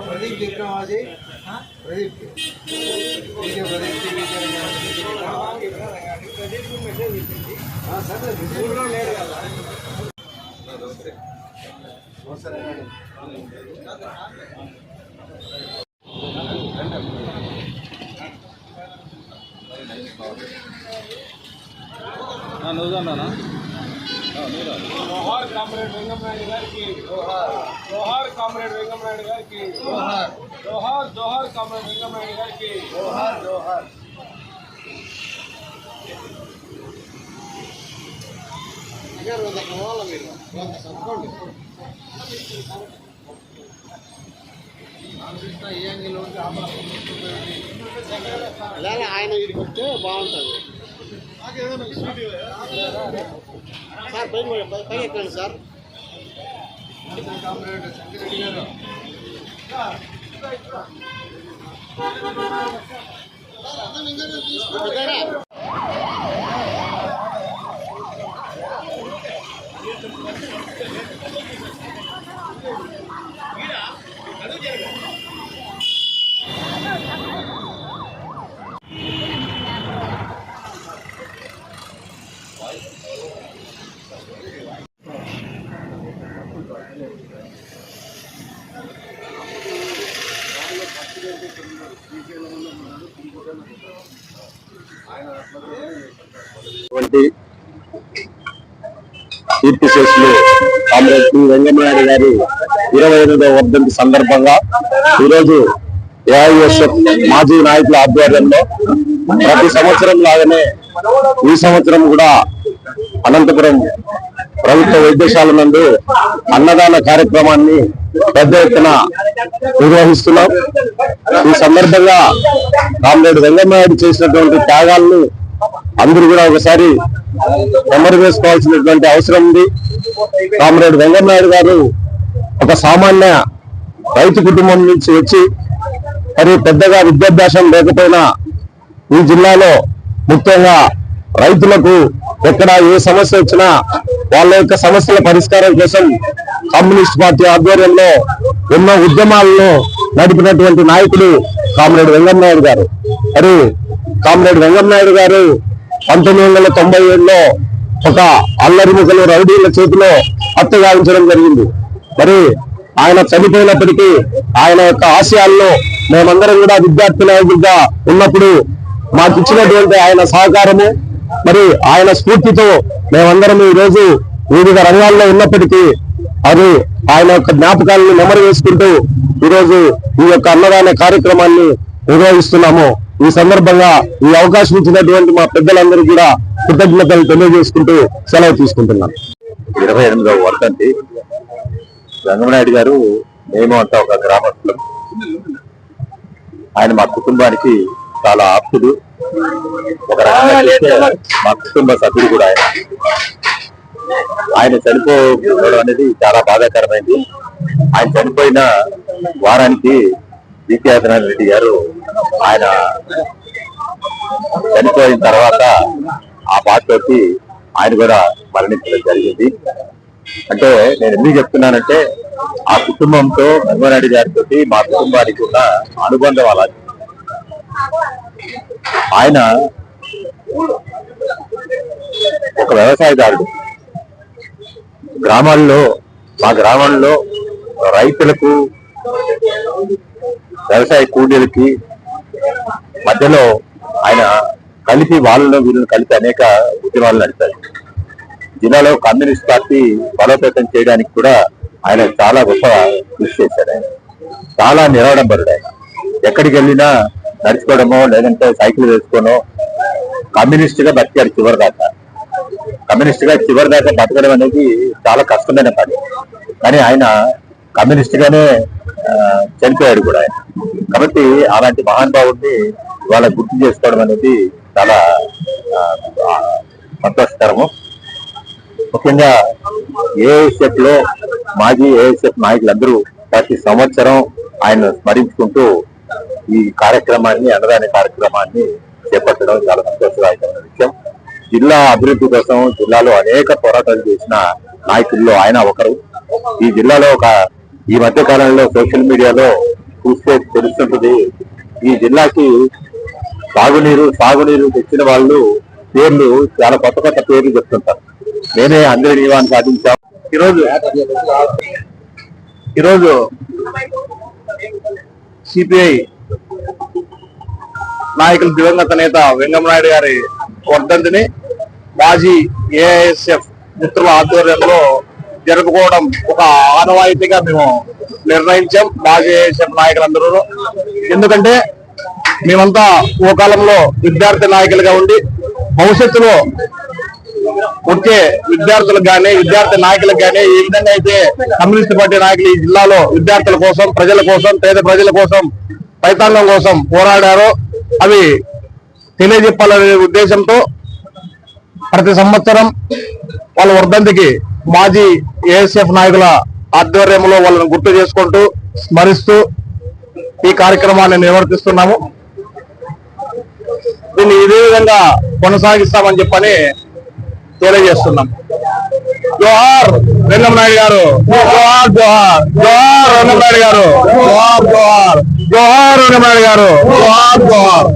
प्रदीप देखना वहाँ से प्रदीप ठीक है प्रदीप हाँ सर बहुत सारे Thank you. కదా ఒకసారి జోహార్ కామ్రేడ్ వెంగమనాయుడు గారికి జోహార్ కామ్రేడ్ వెంగమనాయుడు గారికి జోహార్ జోహార్ జోహార్ కామ్రేడ్ వెంగమనాయుడు గారికి జోహార్ జోహార్ అగారు వంద పోవాలా మీరు వంద తప్పండి లేదా ఆయన ఇక్కడికి వస్తే బాగుంటుంది సార్ పైన పై- పై ఎక్కండి సార్ కామ్రేడ్ శంకరెడ్డి గారు కీర్తి శేషులు కామ్రేడ్ పి వెంగమనాయుడు గారి ఇరవై ఎనిమిదవ వర్ధంతి సందర్భంగా ఈరోజు ఏఐఎస్ఎఫ్ మాజీ నాయకుల ఆధ్వర్యంలో ప్రతి సంవత్సరం లాగానే ఈ సంవత్సరం కూడా అనంతపురం ప్రభుత్వ వైద్యశాల నందు అన్నదాన కార్యక్రమాన్ని పెద్ద ఎత్తున నిర్వహిస్తున్నాం. ఈ సందర్భంగా కామ్రేడ్ వెంగమనాయుడు చేసినటువంటి త్యాగాలను అందరూ కూడా ఒకసారి నెమరు వేసుకోవాల్సినటువంటి అవసరం ఉంది. కామ్రేడ్ వెంగమనాయుడు గారు ఒక సామాన్య రైతు కుటుంబం నుంచి వచ్చి మరి పెద్దగా విద్యాభ్యాసం లేకపోయినా ఈ జిల్లాలో ముఖ్యంగా రైతులకు ఎక్కడ ఏ సమస్య వచ్చినా వాళ్ళ యొక్క సమస్యల పరిష్కారం కోసం కమ్యూనిస్ట్ పార్టీ ఆధ్వర్యంలో ఎన్నో ఉద్యమాలను నడిపినటువంటి నాయకుడు కామ్రేడ్ వెంగన్నాయుడు గారు. మరి కామ్రేడ్ వెంగన్నాయుడు గారు పంతొమ్మిది వందల తొంభై ఏడులో ఒక అల్లరి ముఖలు రౌడీల చేతిలో హత్య గావించడం జరిగింది. మరి ఆయన చనిపోయినప్పటికీ ఆయన యొక్క ఆశయాల్లో మేమందరం కూడా విద్యార్థి నాయకుడిగా ఉన్నప్పుడు మాకు ఇచ్చినటువంటి ఆయన సహకారము మరి ఆయన స్ఫూర్తితో మేమందరం ఈ రోజు వివిధ రంగాల్లో ఉన్నప్పటికీ అది ఆయన యొక్క జ్ఞాపకాలను నెమరు వేసుకుంటూ ఈరోజు ఈ యొక్క అన్నదాన కార్యక్రమాన్ని నిర్వహిస్తున్నాము. ఈ సందర్భంగా ఈ అవకాశం ఇచ్చినటువంటి మా పెద్దలందరూ కూడా కృతజ్ఞతలు తెలియజేసుకుంటూ సెలవు తీసుకుంటున్నాను ఇరవై ఎనిమిదవ వర్ధంతి రంగమనాయుడు గారు మేము అంతా ఒక గ్రామస్తులం. ఆయన మా కుటుంబానికి చాలా ఆప్తుడు ఒక రకంగా చూస్తే మా కుటుంబ సభ్యుడు కూడా ఆయన. ఆయన చనిపోవడం అనేది చాలా బాధాకరమైంది. ఆయన చనిపోయిన వారానికి డికే ఆదినారాయణ రెడ్డి గారు ఆయన చనిపోయిన తర్వాత ఆ బాధతోటి ఆయన కూడా మరణించడం జరిగింది. అంటే నేను ఎందుకు చెప్తున్నానంటే ఆ కుటుంబంతో వెంగనాయుడు గారితో మా కుటుంబానికి ఉన్న అనుబంధం అలా ఆయన ఒక వ్యవసాయదారుడు. గ్రామాల్లో మా గ్రామంలో రైతులకు వ్యవసాయ కూలీలకి మధ్యలో ఆయన కలిపి వాళ్ళను వీళ్ళని కలిపి అనేక ఉద్యమాలు నడిపారు. జిల్లాలో కమ్యూనిస్ట్ పార్టీ బలోపేతం చేయడానికి కూడా ఆయన చాలా గొప్ప కృషి చేశారు ఆయన. చాలా నిరాడంబరుడు ఆయన. ఎక్కడికి వెళ్ళినా నడుచుకోవడమో లేదంటే సైకిల్ వేసుకోనో కమ్యూనిస్ట్గా బతికారు చివరి దాకా కమ్యూనిస్ట్గా చివరి దాకా బతకడం అనేది చాలా కష్టమైన పని. కానీ ఆయన కమ్యూనిస్ట్ గానే చనిపోయాడు కూడా ఆయన. కాబట్టి అలాంటి మహానుభావుడిని ఇవాళ గుర్తు చేసుకోవడం అనేది చాలా సంతోషకరము. ముఖ్యంగా ఏఐఎస్ఎఫ్లో మాజీ ఏఐఎస్ఎఫ్ నాయకులందరూ ప్రతి సంవత్సరం ఆయన స్మరించుకుంటూ ఈ కార్యక్రమాన్ని అన్నదాన కార్యక్రమాన్ని చేపట్టడం చాలా సంతోషదాయకమైన విషయం. జిల్లా అభివృద్ధి కోసం జిల్లాలో అనేక పోరాటాలు చేసిన నాయకుల్లో ఆయన ఒకరు. ఈ జిల్లాలో ఒక ఈ మధ్య కాలంలో సోషల్ మీడియాలో చూస్తే తెలుస్తుంటుంది. ఈ జిల్లాకి సాగునీరు సాగునీరు తెచ్చిన వాళ్ళు పేర్లు చాలా కొత్త కొత్త పేర్లు చెప్తుంటారు. నేనే అందరి నియమాన్ని సాధించాం ఈరోజు ఈరోజు సిపిఐ నాయకులు దివంగత నేత వెంగమనాయుడు గారి వర్ధంతిని మాజీ ఏఐఎస్ఎఫ్ మిత్రుల ఆధ్వర్యంలో జరుపుకోవడం ఒక ఆనవాయితీగా మేము నిర్ణయించాం. మాజీ ఏఐఎస్ఎఫ్ నాయకులందరూ. ఎందుకంటే మేమంతా ఓ కాలంలో విద్యార్థి నాయకులుగా ఉండి భవిష్యత్తులో వచ్చే విద్యార్థులకు కానీ విద్యార్థి నాయకులకు కానీ ఏ విధంగా అయితే కమ్యూనిస్ట్ పార్టీ నాయకులు ఈ జిల్లాలో విద్యార్థుల కోసం ప్రజల కోసం పేద ప్రజల కోసం రైతాంగం కోసం పోరాడారో. అవి తెలియజెప్పాలనే ఉద్దేశంతో ప్రతి సంవత్సరం వాళ్ళ వర్ధంతికి మాజీ ఏఎస్ఎఫ్ నాయకుల ఆధ్వర్యంలో వాళ్ళని గుర్తు చేసుకుంటూ స్మరిస్తూ ఈ కార్యక్రమాన్ని నిర్వర్తిస్తున్నాము. దీన్ని ఇదే విధంగా కొనసాగిస్తామని చెప్పని తెలియజేస్తున్నాం. జోహార్ వెంగమనాయుడు గారు. జోహార్ జోహార్. జోహార్ వెంగమనాయుడు గారు. జోహార్ జోహార్. జోహార్ వెంగమనాయుడు గారు. జోహార్ జోహార్.